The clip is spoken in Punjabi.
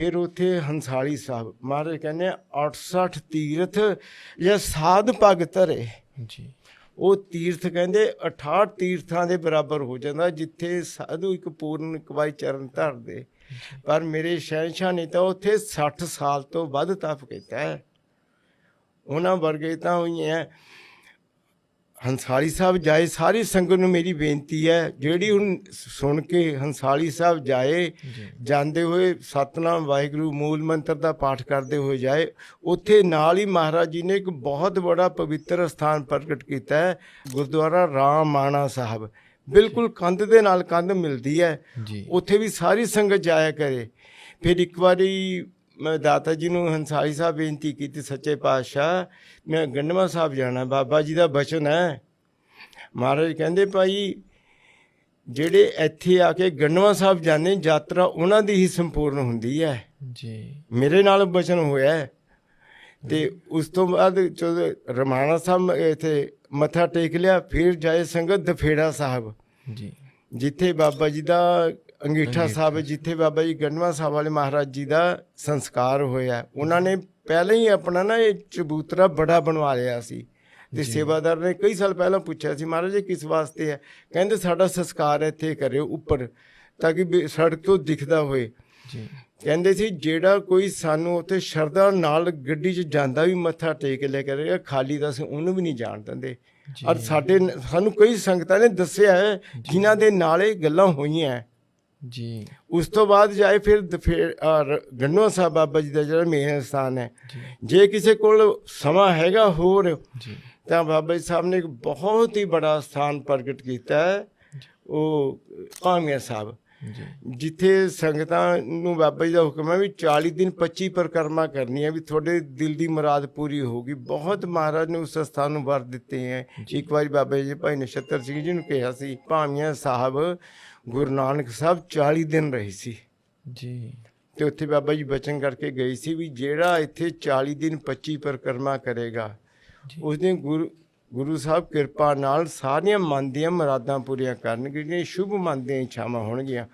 ਫਿਰ ਉੱਥੇ ਹੰਸਾਲੀ ਸਾਹਿਬ ਮਹਾਰਾਜ ਕਹਿੰਦੇ ਆ, 68 ਤੀਰਥ ਜਾਂ ਸਾਧ ਭਗ ਧਰੇ। ਜੀ। ਉਹ ਤੀਰਥ ਕਹਿੰਦੇ 68 ਤੀਰਥਾਂ ਦੇ ਬਰਾਬਰ ਹੋ ਜਾਂਦਾ ਜਿੱਥੇ ਸਾਧੂ ਇੱਕ ਪੂਰਨ ਇੱਕ ਵਾਰੀ ਚਰਨ ਧਰਦੇ। ਪਰ ਮੇਰੇ ਸ਼ਹਿਨशाह ਨੇ ਤਾਂ ਉੱਥੇ 60 ਸਾਲ ਤੋਂ ਵੱਧ ਤਪ ਕੀਤਾ ਹੈ। ਉਹਨਾਂ ਵਰਗੇ ਤਾਂ ਹੋਈ ਹੈ। ਹੰਸਾਲੀ ਸਾਹਿਬ ਜਾਏ ਸਾਰੀ ਸੰਗਤ ਨੂੰ ਮੇਰੀ ਬੇਨਤੀ ਹੈ ਜਿਹੜੀ ਹੁਣ ਸੁਣ ਕੇ ਹੰਸਾਲੀ ਸਾਹਿਬ ਜਾਏ ਜਾਂਦੇ ਹੋਏ ਸਤਨਾਮ ਵਾਹਿਗੁਰੂ ਮੂਲ ਮੰਤਰ ਦਾ ਪਾਠ ਕਰਦੇ ਹੋਏ ਜਾਏ ਉੱਥੇ ਨਾਲ ਹੀ ਮਹਾਰਾਜ ਜੀ ਨੇ ਇੱਕ ਬਹੁਤ ਬੜਾ ਪਵਿੱਤਰ ਸਥਾਨ ਪ੍ਰਗਟ ਕੀਤਾ ਹੈ ਗੁਰਦੁਆਰਾ ਰਾਮ ਮਾਣਾ ਸਾਹਿਬ। ਬਿਲਕੁਲ ਕੰਧ ਦੇ ਨਾਲ ਕੰਧ ਮਿਲਦੀ ਹੈ। ਉੱਥੇ ਵੀ ਸਾਰੀ ਸੰਗਤ ਜਾਇਆ ਕਰੇ। ਫਿਰ ਇੱਕ ਵਾਰੀ ਮੈਂ ਦਾਤਾ ਜੀ ਨੂੰ ਹੰਸਾਰੀ ਸਾਹਿਬ ਬੇਨਤੀ ਕੀਤੀ ਸੱਚੇ ਪਾਤਸ਼ਾਹ ਮੈਂ ਗੰਡਵਾ ਸਾਹਿਬ ਜਾਣਾ ਬਾਬਾ ਜੀ ਦਾ ਬਚਨ ਹੈ। ਮਹਾਰਾਜ ਕਹਿੰਦੇ ਭਾਈ ਜਿਹੜੇ ਇੱਥੇ ਆ ਕੇ ਗੰਡਵਾ ਸਾਹਿਬ ਜਾਂਦੇ ਯਾਤਰਾ ਉਹਨਾਂ ਦੀ ਹੀ ਸੰਪੂਰਨ ਹੁੰਦੀ ਹੈ। ਜੀ। ਮੇਰੇ ਨਾਲ ਬਚਨ ਹੋਇਆ ਹੈ। ਤੇ ਉਸ ਤੋਂ ਬਾਅਦ ਜਦੋਂ ਰਮਾਣਾ ਸਾਹਿਬ ਇੱਥੇ ਮੱਥਾ ਟੇਕ ਲਿਆ ਫਿਰ ਜਾਏ ਸੰਗਤ ਦਫੇੜਾ ਸਾਹਿਬ। ਜੀ। ਜਿੱਥੇ ਬਾਬਾ ਜੀ ਦਾ ਅੰਗੀਠਾ ਸਾਹਿਬ ਜਿੱਥੇ ਬਾਬਾ ਜੀ ਗੰਡਵਾ ਸਾਹਿਬ ਵਾਲੇ ਮਹਾਰਾਜ ਜੀ ਦਾ ਸੰਸਕਾਰ ਹੋਇਆ ਉਹਨਾਂ ਨੇ ਪਹਿਲਾਂ ਹੀ ਆਪਣਾ ਨਾ ਇਹ ਚਬੂਤਰਾ ਬੜਾ ਬਣਵਾ ਲਿਆ ਸੀ ਤੇ ਸੇਵਾਦਾਰ ਨੇ ਕਈ ਸਾਲ ਪਹਿਲਾਂ ਪੁੱਛਿਆ ਸੀ ਮਹਾਰਾਜ ਇਹ ਕਿਸ ਵਾਸਤੇ ਹੈ? ਕਹਿੰਦੇ ਸਾਡਾ ਸੰਸਕਾਰ ਇੱਥੇ ਕਰਿਓ ਉੱਪਰ ਤਾਂ ਕਿ ਸੜਕ ਤੋਂ ਦਿਖਦਾ ਹੋਏ। ਜੀ। ਕਹਿੰਦੇ ਸੀ ਜਿਹੜਾ ਕੋਈ ਸਾਨੂੰ ਉੱਥੇ ਸ਼ਰਧਾ ਨਾਲ ਗੱਡੀ 'ਚ ਜਾਂਦਾ ਵੀ ਮੱਥਾ ਟੇਕ ਲਿਆ ਕਰੇਗਾ ਖਾਲੀ ਤਾਂ ਅਸੀਂ ਉਹਨੂੰ ਵੀ ਨਹੀਂ ਜਾਣ ਦਿੰਦੇ। ਔਰ ਸਾਡੇ ਸਾਨੂੰ ਕਈ ਸੰਗਤਾਂ ਨੇ ਦੱਸਿਆ ਹੈ ਜਿਨ੍ਹਾਂ ਦੇ ਨਾਲ ਇਹ ਗੱਲਾਂ ਹੋਈਆਂ। ਜੀ। ਉਸ ਤੋਂ ਬਾਅਦ ਜਾਏ ਫਿਰ ਗੰਡਵਾ ਸਾਹਿਬ ਬਾਬਾ ਜੀ ਦਾ ਜਿਹੜਾ ਮੇਨ ਸਥਾਨ ਹੈ। ਜੀ। ਕਿਸੇ ਕੋਲ ਸਮਾਂ ਹੈਗਾ ਹੋਰ ਤਾਂ ਬਾਬਾ ਜੀ ਸਾਹਿਬ ਨੇ ਇੱਕ ਬਹੁਤ ਹੀ ਬੜਾ ਸਥਾਨ ਪ੍ਰਗਟ ਕੀਤਾ ਹੈ। ਉਹ ਕਾਮਿਆ ਸਾਹਿਬ। ਜਿੱਥੇ ਸੰਗਤਾਂ ਨੂੰ ਬਾਬਾ ਜੀ ਦਾ ਹੁਕਮ ਹੈ ਵੀ 40 ਦਿਨ 25 ਪਰਿਕਰਮਾ ਕਰਨੀ ਹੈ ਵੀ ਤੁਹਾਡੇ ਦਿਲ ਦੀ ਮੁਰਾਦ ਪੂਰੀ ਹੋਗੀ ਬਹੁਤ ਮਹਾਰਾਜ ਨੇ ਉਸ ਸਥਾਨ ਨੂੰ ਵਰ ਦਿੱਤੇ ਹੈ। ਇੱਕ ਵਾਰੀ ਬਾਬਾ ਜੀ ਭਾਈ ਨਛੱਤਰ ਸਿੰਘ ਜੀ ਨੂੰ ਕਿਹਾ ਸੀ ਭਾਮੀਆਂ ਸਾਹਿਬ ਗੁਰੂ ਨਾਨਕ ਸਾਹਿਬ 40 ਦਿਨ ਰਹੇ ਸੀ। ਜੀ। ਤੇ ਉੱਥੇ ਬਾਬਾ ਜੀ ਬਚਨ ਕਰਕੇ ਗਏ ਸੀ ਵੀ ਜਿਹੜਾ ਇੱਥੇ 40 ਦਿਨ 25 ਪਰਿਕਰਮਾ ਕਰੇਗਾ ਉਸ ਦਿਨ ਗੁਰੂ ਗੁਰੂ ਸਾਹਿਬ ਕਿਰਪਾ ਨਾਲ ਸਾਰੀਆਂ ਮਨ ਦੀਆਂ ਮੁਰਾਦਾਂ ਪੂਰੀਆਂ ਕਰਨਗੇ ਜਿਹੜੀਆਂ ਸ਼ੁਭ ਮਨ ਦੀਆਂ ਇੱਛਾਵਾਂ ਹੋਣਗੀਆਂ।